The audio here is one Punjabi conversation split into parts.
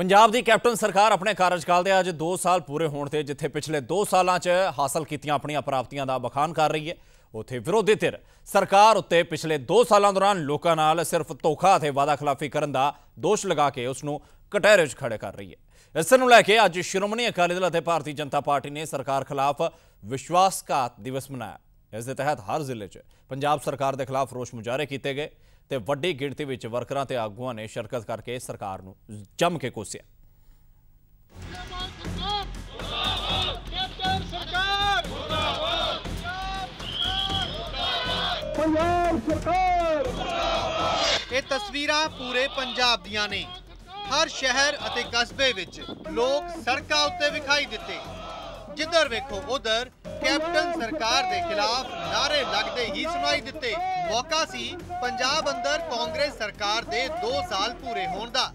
ਪੰਜਾਬ ਦੀ ਕੈਪਟਨ ਸਰਕਾਰ ਆਪਣੇ ਕਾਰਜਕਾਲ ਦੇ ਅੱਜ 2 ਸਾਲ ਪੂਰੇ ਹੋਣ ਤੇ ਜਿੱਥੇ ਪਿਛਲੇ 2 ਸਾਲਾਂ 'ਚ ਹਾਸਲ ਕੀਤੀਆਂ ਆਪਣੀਆਂ ਪ੍ਰਾਪਤੀਆਂ ਦਾ ਬਖਾਨ ਕਰ ਰਹੀ ਹੈ, ਉੱਥੇ ਵਿਰੋਧੀ ਧਿਰ ਸਰਕਾਰ ਉੱਤੇ ਪਿਛਲੇ 2 ਸਾਲਾਂ ਦੌਰਾਨ ਲੋਕਾਂ ਨਾਲ ਸਿਰਫ ਧੋਖਾ ਅਤੇ ਵਾਅਦਾ ਖਿਲਾਫੀ ਕਰਨ ਦਾ ਦੋਸ਼ ਲਗਾ ਕੇ ਉਸ ਨੂੰ ਕਟਹਿਰੇ 'ਚ ਖੜੇ ਕਰ ਰਹੀ ਹੈ। ਇਸ ਨੂੰ ਲੈ ਕੇ ਅੱਜ ਸ਼੍ਰੋਮਣੀ ਅਕਾਲੀ ਦਲ ਅਤੇ ਭਾਰਤੀ ਜਨਤਾ ਪਾਰਟੀ ਨੇ ਸਰਕਾਰ ਖਿਲਾਫ ਵਿਸ਼ਵਾਸਘਾਤ ਦਿਵਸ ਮਨਾਇਆ। ਇਸ ਦੇ ਤਹਿਤ ਹਰ ਜ਼ਿਲ੍ਹੇ 'ਚ ਪੰਜਾਬ ਸਰਕਾਰ ਦੇ ਖਿਲਾਫ ਰੋਸ ਮੁਜ਼ਾਹਰੇ ਕੀਤੇ ਗਏ। ਤੇ ਵੱਡੀ ਗਿਣਤੀ ਵਿੱਚ ਵਰਕਰਾਂ ਤੇ ਆਗੂਆਂ ਨੇ ਸ਼ਿਰਕਤ ਕਰਕੇ ਸਰਕਾਰ ਨੂੰ ਜੰਮ ਕੇ ਕੋਸਿਆ। ਪੰਜਾਬ ਸਰਕਾਰ ਇਹ ਤਸਵੀਰਾਂ ਪੂਰੇ ਪੰਜਾਬ ਦੀਆਂ ਨੇ। ਹਰ ਸ਼ਹਿਰ ਅਤੇ ਕਸਬੇ ਵਿੱਚ ਲੋਕ ਸੜਕਾਂ ਉੱਤੇ ਵਿਖਾਈ ਦਿੱਤੇ। ਜਿੱਧਰ ਵੇਖੋ, ਉਧਰ ਕੈਪਟਨ ਸਰਕਾਰ ਦੇ ਖਿਲਾਫ ਨਾਰੇ ਲੱਗਦੇ ਹੀ ਸੁਣਾਈ ਦਿੱਤੇ। ਮੌਕਾ ਸੀ ਪੰਜਾਬ ਅੰਦਰ ਕਾਂਗਰਸ ਸਰਕਾਰ ਦੇ 2 ਸਾਲ ਪੂਰੇ ਹੋਣ ਦਾ,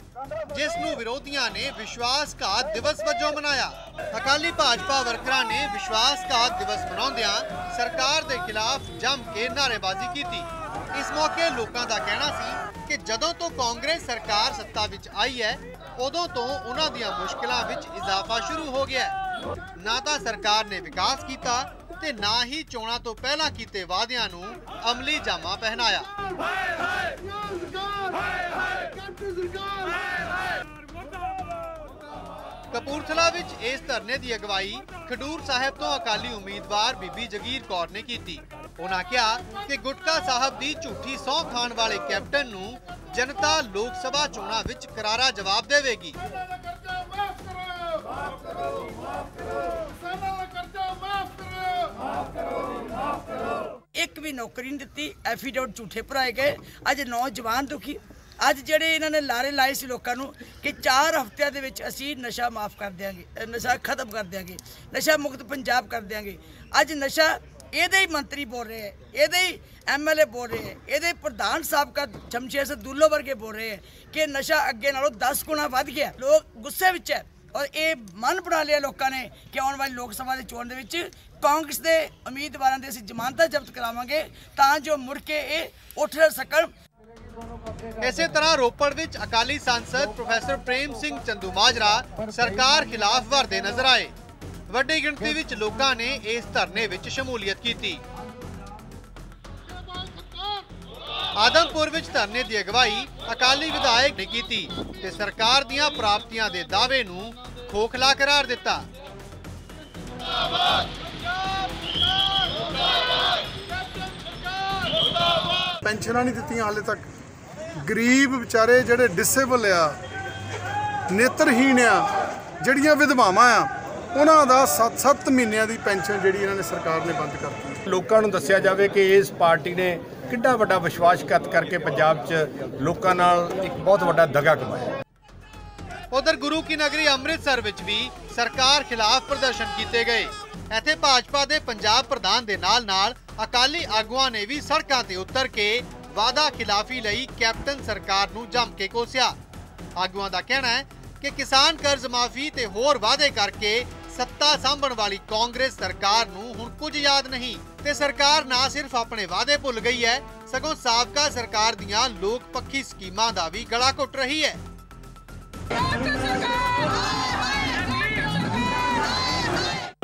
ਜਿਸ ਨੂੰ ਵਿਰੋਧੀਆਂ ਨੇ ਵਿਸ਼ਵਾਸਘਾਤ ਦਿਵਸ ਵਜੋਂ ਮਨਾਇਆ। ਅਕਾਲੀ ਭਾਜਪਾ ਵਰਕਰਾਂ ਨੇ ਵਿਸ਼ਵਾਸਘਾਤ ਦਿਵਸ ਮਨਾਉਂਦਿਆਂ ਸਰਕਾਰ ਦੇ ਖਿਲਾਫ ਜੰਮ ਕੇ ਨਾਅਰੇਬਾਜ਼ੀ ਕੀਤੀ। ਇਸ ਮੌਕੇ ਲੋਕਾਂ ਦਾ ਕਹਿਣਾ ਸੀ ਕਿ ਜਦੋਂ ਤੋਂ ਕਾਂਗਰਸ ਸਰਕਾਰ ਸੱਤਾ ਵਿੱਚ ਆਈ ਹੈ, ਉਦੋਂ ਤੋਂ ਉਹਨਾਂ ਦੀਆਂ ਮੁਸ਼ਕਲਾਂ ਵਿੱਚ ਇਜ਼ਾਫਾ ਸ਼ੁਰੂ ਹੋ ਗਿਆ ਹੈ। ਨਾ ਤਾਂ ਸਰਕਾਰ ਨੇ ਵਿਕਾਸ ਕੀਤਾ ਤੇ ਨਾ ਹੀ ਚੋਣਾਂ ਤੋਂ ਪਹਿਲਾਂ ਕੀਤੇ ਵਾਅਦਿਆਂ ਨੂੰ ਅਮਲੀ ਜਾਮਾ ਪਹਿਨਾਇਆ। ਕਪੂਰਥਲਾ ਵਿੱਚ ਇਸ ਧਰਨੇ ਦੀ ਅਗਵਾਈ ਖਡੂਰ ਸਾਹਿਬ ਤੋਂ ਅਕਾਲੀ ਉਮੀਦਵਾਰ ਬੀਬੀ ਜਗੀਰ ਕੌਰ ਨੇ ਕੀਤੀ। ਉਹਨਾਂ ਕਿਹਾ ਕਿ ਗੁਟਕਾ ਸਾਹਿਬ ਦੀ ਝੂਠੀ ਸਹੁੰ ਖਾਣ ਵਾਲੇ ਕੈਪਟਨ ਨੂੰ ਜਨਤਾ ਲੋਕ ਸਭਾ ਚੋਣਾਂ ਵਿੱਚ ਕਰਾਰਾ ਜਵਾਬ ਦੇਵੇਗੀ। ਇੱਕ ਵੀ ਨੌਕਰੀ ਨਹੀਂ ਦਿੱਤੀ ਐਫੀਡੇਵਿਟ ਝੂਠੇ ਭਰਾਏ ਗਏ। ਅੱਜ ਨੌਜਵਾਨ ਦੁਖੀ। ਅੱਜ ਜਿਹੜੇ ਇਹਨਾਂ ਨੇ ਲਾਰੇ ਲਾਏ ਸੀ ਲੋਕਾਂ ਨੂੰ ਕਿ 4 ਹਫ਼ਤਿਆਂ ਦੇ ਵਿੱਚ ਅਸੀਂ ਨਸ਼ਾ ਮਾਫ ਕਰ ਦਿਆਂਗੇ ਨਸ਼ਾ ਖਤਮ ਕਰ ਦਿਆਂਗੇ, ਨਸ਼ਾ ਮੁਕਤ ਪੰਜਾਬ ਕਰ ਦਿਆਂਗੇ। ਅੱਜ ਨਸ਼ਾ ਇਹਦੇ ਹੀ ਮੰਤਰੀ ਬੋਲ ਰਹੇ ਹੈ, ਇਹਦੇ ਹੀ ਐਮਐਲਏ ਬੋਲ ਰਹੇ ਹੈ, ਇਹਦੇ ਪ੍ਰਧਾਨ ਸਾਹਿਬ ਕਾ ਜਮਸ਼ੇਦ ਸੇ ਵਰਗੇ ਬੋਲ ਰਹੇ ਹੈ ਕਿ ਨਸ਼ਾ ਅੱਗੇ ਨਾਲੋਂ 10 ਗੁਣਾ ਵੱਧ ਗਿਆ। ਲੋਕ ਗੁੱਸੇ ਵਿੱਚ ਹੈ। ਔਰ ਇਹ ਮਨ ਬਣਾ ਲਿਆ ਲੋਕਾਂ ਨੇ ਕਿ ਆਉਣ ਵਾਲੀ ਲੋਕ ਸਭਾ ਦੇ ਚੋਣ ਦੇ ਵਿੱਚ ਕਾਂਗਰਸ ਦੇ ਉਮੀਦਵਾਰਾਂ ਦੇ ਅਸੀਂ ਜ਼ਮਾਨਤਾਂ ਜ਼ਬਤ ਕਰਾਵਾਂਗੇ ਤਾਂ ਜੋ ਮੁੜ ਕੇ ਇਹ ਉੱਠ ਸਕਣ। ਇਸੇ ਤਰ੍ਹਾਂ ਰੋਪੜ ਵਿੱਚ ਅਕਾਲੀ ਸੰਸਦ ਪ੍ਰੋਫੈਸਰ ਪ੍ਰੇਮ ਸਿੰਘ ਚੰਦੂ ਸਰਕਾਰ ਖਿਲਾਫ ਵਰਦੇ ਨਜ਼ਰ ਆਏ। ਵੱਡੀ ਗਿਣਤੀ ਵਿੱਚ ਲੋਕਾਂ ਨੇ ਇਸ ਧਰਨੇ ਵਿੱਚ ਸ਼ਮੂਲੀਅਤ ਕੀਤੀ। ਆਦਮਪੁਰ ਵਿੱਚ ਧਰਨੇ ਦੀ ਅਗਵਾਈ ਅਕਾਲੀ ਵਿਧਾਇਕ ਨੇ ਕੀਤੀ ਤੇ ਸਰਕਾਰ ਦੀਆਂ ਪ੍ਰਾਪਤੀਆਂ ਦੇ ਦਾਅਵੇ ਨੂੰ ਖੋਖਲਾ ਕਰਾਰ ਦਿੱਤਾ। ਪੈਨਸ਼ਨਾਂ ਨਹੀਂ ਦਿੱਤੀਆਂ ਹਾਲੇ ਤੱਕ। ਗਰੀਬ ਵਿਚਾਰੇ ਜਿਹੜੇ ਡਿਸੇਬਲ ਆ ਨੇਤਰਹੀਣ ਆ ਜਿਹੜੀਆਂ ਵਿਧਵਾਵਾਂ ਆ ਉਹਨਾਂ ਦਾ 7-7 ਮਹੀਨਿਆਂ ਦੀ ਪੈਨਸ਼ਨ ਜਿਹੜੀ ਇਹਨਾਂ ਨੇ ਸਰਕਾਰ ਨੇ ਬੰਦ ਕਰਤੀ। ਲੋਕਾਂ ਨੂੰ ਦੱਸਿਆ ਜਾਵੇ ਕਿ ਇਸ ਪਾਰਟੀ ਨੇ ਕਿੰਨਾ ਵੱਡਾ ਵਿਸ਼ਵਾਸਘਾਤ ਕਰਕੇ ਪੰਜਾਬ 'ਚ ਲੋਕਾਂ ਨਾਲ ਇੱਕ ਬਹੁਤ ਵੱਡਾ ਦਗਾ ਕਮਾਇਆ। ਉਧਰ ਗੁਰੂ ਕੀ ਨਗਰੀ ਅੰਮ੍ਰਿਤਸਰ ਵਿੱਚ ਵੀ ਸਰਕਾਰ ਖਿਲਾਫ ਪ੍ਰਦਰਸ਼ਨ ਕੀਤੇ ਗਏ। ਇੱਥੇ ਭਾਜਪਾ ਦੇ ਪੰਜਾਬ ਪ੍ਰਧਾਨ ਦੇ ਨਾਲ-ਨਾਲ ਅਕਾਲੀ ਆਗੂਆਂ ਨੇ ਵੀ ਸੜਕਾਂ ਤੇ ਉਤਰ ਕੇ ਵਾਅਦਾ ਖਿਲਾਫੀ ਲਈ ਕੈਪਟਨ ਸਰਕਾਰ ਨੂੰ ਜੰਮ ਕੇ ਕੋਸਿਆ। ਆਗੂਆਂ ਦਾ ਕਹਿਣਾ ਹੈ ਕਿ ਕਿਸਾਨ ਕਰਜ਼ ਮਾਫੀ ਤੇ ਹੋਰ ਵਾਅਦੇ ਕਰਕੇ ਸੱਤਾ ਸਾਂਭਣ ਵਾਲੀ ਕਾਂਗਰਸ ਸਰਕਾਰ ਨੂੰ ਹੁਣ ਕੁਝ ਯਾਦ ਨਹੀਂ ਤੇ ਸਰਕਾਰ ਨਾ ਸਿਰਫ ਆਪਣੇ ਵਾਅਦੇ ਭੁੱਲ ਗਈ ਹੈ, ਸਗੋਂ ਸਾਬਕਾ ਸਰਕਾਰ ਦੀਆਂ ਲੋਕ ਪੱਖੀ ਸਕੀਮਾਂ ਦਾ ਵੀ ਗਲਾ ਘੁੱਟ ਰਹੀ ਹੈ।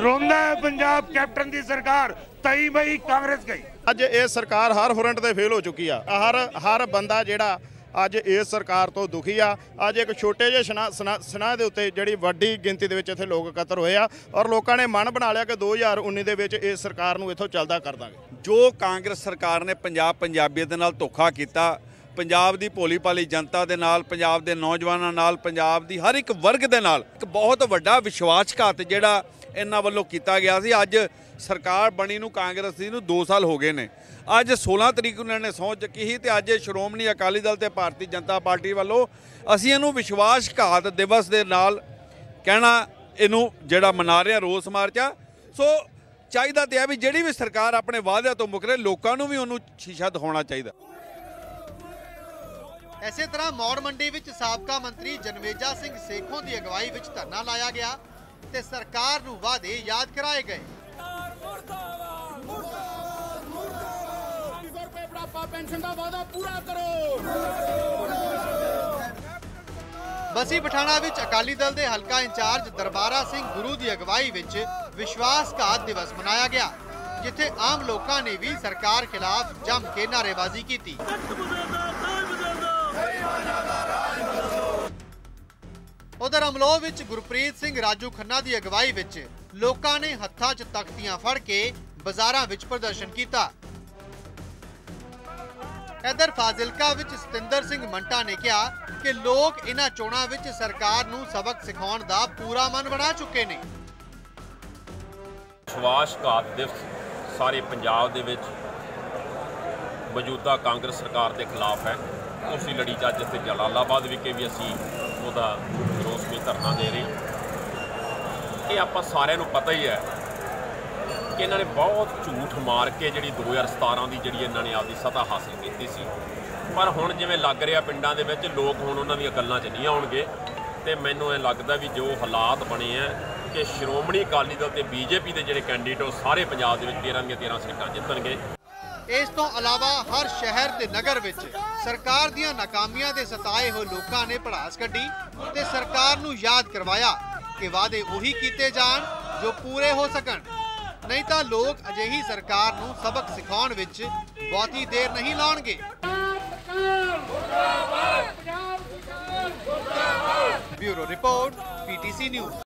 ਰੋਂਦਾ ਹੈ ਪੰਜਾਬ ਕੈਪਟਨ ਦੀ ਸਰਕਾਰ। ਤਈ ਬਈ ਕਾਂਗਰਸ ਗਈ। ਅੱਜ ਇਹ ਸਰਕਾਰ ਹਰ ਫਰੰਟ ਤੇ ਫੇਲ ਹੋ ਚੁੱਕੀ ਆ। ਹਰ ਹਰ ਬੰਦਾ ਜਿਹੜਾ ਅੱਜ ਇਸ ਸਰਕਾਰ ਤੋਂ ਦੁਖੀ ਆ। ਅੱਜ ਇੱਕ ਛੋਟੇ ਜਿਹੇ ਸਨਾ- ਸਨਾ ਸਨਾ ਦੇ ਉੱਤੇ ਜਿਹੜੀ ਵੱਡੀ ਗਿਣਤੀ ਦੇ ਵਿੱਚ ਇੱਥੇ ਲੋਕ ਇਕੱਤਰ ਹੋਏ ਆ ਔਰ ਲੋਕਾਂ ਨੇ ਮਨ ਬਣਾ ਲਿਆ ਕਿ 2019 ਦੇ ਵਿੱਚ ਇਸ ਸਰਕਾਰ ਨੂੰ ਇੱਥੋਂ ਚੱਲਦਾ ਕਰ ਦਾਂਗੇ। ਜੋ ਕਾਂਗਰਸ ਸਰਕਾਰ ਨੇ ਪੰਜਾਬ ਪੰਜਾਬੀਅਤ ਦੇ ਨਾਲ ਧੋਖਾ ਕੀਤਾ ਪੰਜਾਬ ਦੀ ਭੋਲੀ ਭਾਲੀ ਜਨਤਾ ਦੇ ਨਾਲ, ਪੰਜਾਬ ਦੇ ਨੌਜਵਾਨਾਂ ਨਾਲ, ਪੰਜਾਬ ਦੀ ਹਰ ਇੱਕ ਵਰਗ ਦੇ ਨਾਲ ਇੱਕ ਬਹੁਤ ਵੱਡਾ ਵਿਸ਼ਵਾਸਘਾਤ ਜਿਹੜਾ ਇਹਨਾਂ ਵੱਲੋਂ ਕੀਤਾ ਗਿਆ ਸੀ। ਅੱਜ ਸਰਕਾਰ ਬਣੀ ਨੂੰ ਕਾਂਗਰਸ ਦੀ ਨੂੰ 2 ਸਾਲ ਹੋ ਗਏ ਨੇ। ਅੱਜ 16 ਤਰੀਕ ਨੂੰ ਇਹਨਾਂ ਨੇ ਸਹੁੰ ਚੱਕੀ ਸੀ ਤੇ ਅੱਜ ਸ਼੍ਰੋਮਣੀ ਅਕਾਲੀ ਦਲ ਤੇ ਭਾਰਤੀ ਜਨਤਾ ਪਾਰਟੀ ਵੱਲੋਂ ਅਸੀਂ ਇਹਨੂੰ ਵਿਸ਼ਵਾਸਘਾਤ ਦਿਵਸ ਦੇ ਨਾਲ ਕਹਿਣਾ ਇਹਨੂੰ ਜਿਹੜਾ ਮਨਾ ਰਹੇ ਹਾਂ ਰੋਸ ਮਾਰਚਾ ਸੋ ਚਾਹੀਦਾ ਤੇ ਹੈ ਵੀ ਜਿਹੜੀ ਵੀ ਸਰਕਾਰ ਆਪਣੇ ਵਾਅਦਿਆਂ ਤੋਂ ਮੁਕਰੇ ਲੋਕਾਂ ਨੂੰ ਵੀ ਉਹਨੂੰ ਸ਼ੀਸ਼ਾ ਦਿਖਾਉਣਾ ਚਾਹੀਦਾ। ਇਸੇ ਤਰ੍ਹਾਂ ਮੌੜ ਮੰਡੀ ਵਿੱਚ ਸਾਬਕਾ ਮੰਤਰੀ ਜਨਵੇਜਾ ਸਿੰਘ ਸੇਖੋਂ ਦੀ ਅਗਵਾਈ ਵਿੱਚ ਧਰਨਾ ਲਾਇਆ ਗਿਆ ਤੇ ਸਰਕਾਰ ਨੂੰ ਵਾਅਦੇ ਯਾਦ ਕਰਾਏ ਗਏ। ਬਸੀ ਪਠਾਣਾ ਵਿੱਚ ਅਕਾਲੀ ਦਲ ਦੇ ਹਲਕਾ ਇੰਚਾਰਜ ਦਰਬਾਰਾ ਸਿੰਘ ਗੁਰੂ ਦੀ ਅਗਵਾਈ ਵਿੱਚ ਵਿਸ਼ਵਾਸਘਾਤ ਦਿਵਸ ਮਨਾਇਆ ਗਿਆ, ਜਿੱਥੇ ਆਮ ਲੋਕਾਂ ਨੇ ਵੀ ਸਰਕਾਰ ਖਿਲਾਫ ਜੰਮ ਕੇ ਨਾਅਰੇਬਾਜ਼ੀ ਕੀਤੀ। ਉਧਰ ਅਮਲੋਹ ਵਿੱਚ ਗੁਰਪ੍ਰੀਤ ਸਿੰਘ ਰਾਜੂ ਖੰਨਾ ਦੀ ਅਗਵਾਈ ਵਿੱਚ ਲੋਕਾਂ ਨੇ ਹੱਥਾਂ 'ਚ ਤਖਤੀਆਂ ਫੜ ਕੇ ਬਾਜ਼ਾਰਾਂ ਵਿੱਚ ਪ੍ਰਦਰਸ਼ਨ ਕੀਤਾ। ਇਧਰ ਫਾਜ਼ਿਲਕਾ ਵਿੱਚ ਸਤਿੰਦਰ ਸਿੰਘ ਮੰਟਾ ਨੇ ਕਿਹਾ ਕਿ ਲੋਕ ਇਹਨਾਂ ਚੋਣਾਂ ਵਿੱਚ ਸਰਕਾਰ ਨੂੰ ਸਬਕ ਸਿਖਾਉਣ ਦਾ ਪੂਰਾ ਮਨ ਬਣਾ ਚੁੱਕੇ ਨੇ। ਵਿਸ਼ਵਾਸਘਾਤ ਦਿਵਸ ਸਾਰੇ ਪੰਜਾਬ ਦੇ ਵਿੱਚ ਮੌਜੂਦਾ ਕਾਂਗਰਸ ਸਰਕਾਰ ਦੇ ਖਿਲਾਫ ਹੈ। ਉਸੇ ਲੜੀ 'ਚ ਅੱਜ ਇੱਥੇ ਜਲਾਲਾਬਾਦ ਵਿਖੇ ਵੀ ਅਸੀਂ ਉਹਦਾ ਰੋਸ ਰੋਸਮੀ ਧਰਨਾ ਦੇ ਰਹੇ ਹਾਂ। ਇਹ ਆਪਾਂ ਸਾਰਿਆਂ ਨੂੰ ਪਤਾ ਹੀ ਹੈ ਕਿ ਇਹਨਾਂ ਨੇ ਬਹੁਤ ਝੂਠ ਮਾਰ ਕੇ ਜਿਹੜੀ 2017 ਦੀ ਜਿਹੜੀ ਇਹਨਾਂ ਨੇ ਆਪਦੀ ਸਤਾ ਹਾਸਲ ਕੀਤੀ ਸੀ। ਪਰ ਹੁਣ ਜਿਵੇਂ ਲੱਗ ਰਿਹਾ ਪਿੰਡਾਂ ਦੇ ਵਿੱਚ, ਲੋਕ ਹੁਣ ਉਹਨਾਂ ਦੀਆਂ ਗੱਲਾਂ 'ਚ ਨਹੀਂ ਆਉਣਗੇ ਤੇ ਮੈਨੂੰ ਇਹ ਲੱਗਦਾ ਵੀ ਜੋ ਹਾਲਾਤ ਬਣੇ ਆ ਕਿ ਸ਼੍ਰੋਮਣੀ ਅਕਾਲੀ ਦਲ ਤੇ ਬੀਜੇਪੀ ਦੇ ਜਿਹੜੇ ਕੈਂਡੀਡੇਟ ਉਹ ਸਾਰੇ ਪੰਜਾਬ ਦੇ ਵਿੱਚ 13 ਦੀਆਂ 13 ਸੀਟਾਂ ਜਿੱਤਣਗੇ। ਇਸ ਤੋਂ ਇਲਾਵਾ ਹਰ ਸ਼ਹਿਰ ਤੇ ਨਗਰ ਵਿੱਚ ਸਰਕਾਰ ਦੀਆਂ ਨਾਕਾਮੀਆਂ ਦੇ ਸਤਾਏ ਹੋਏ ਲੋਕਾਂ ਨੇ ਭੜਾਸ ਕੱਢੀ ਤੇ ਸਰਕਾਰ ਨੂੰ ਯਾਦ ਕਰਵਾਇਆ ਕਿ ਵਾਅਦੇ ਉਹੀ ਕੀਤੇ ਜਾਣ ਜੋ ਪੂਰੇ ਹੋ ਸਕਣ। ਨਹੀਂ ਤਾਂ ਲੋਕ ਅਜਿਹੀ ਸਰਕਾਰ ਨੂੰ ਸਬਕ ਸਿਖਾਉਣ ਵਿੱਚ ਬਹੁਤੀ ਦੇਰ ਨਹੀਂ ਲਾਉਣਗੇ। Bureau report PTC news.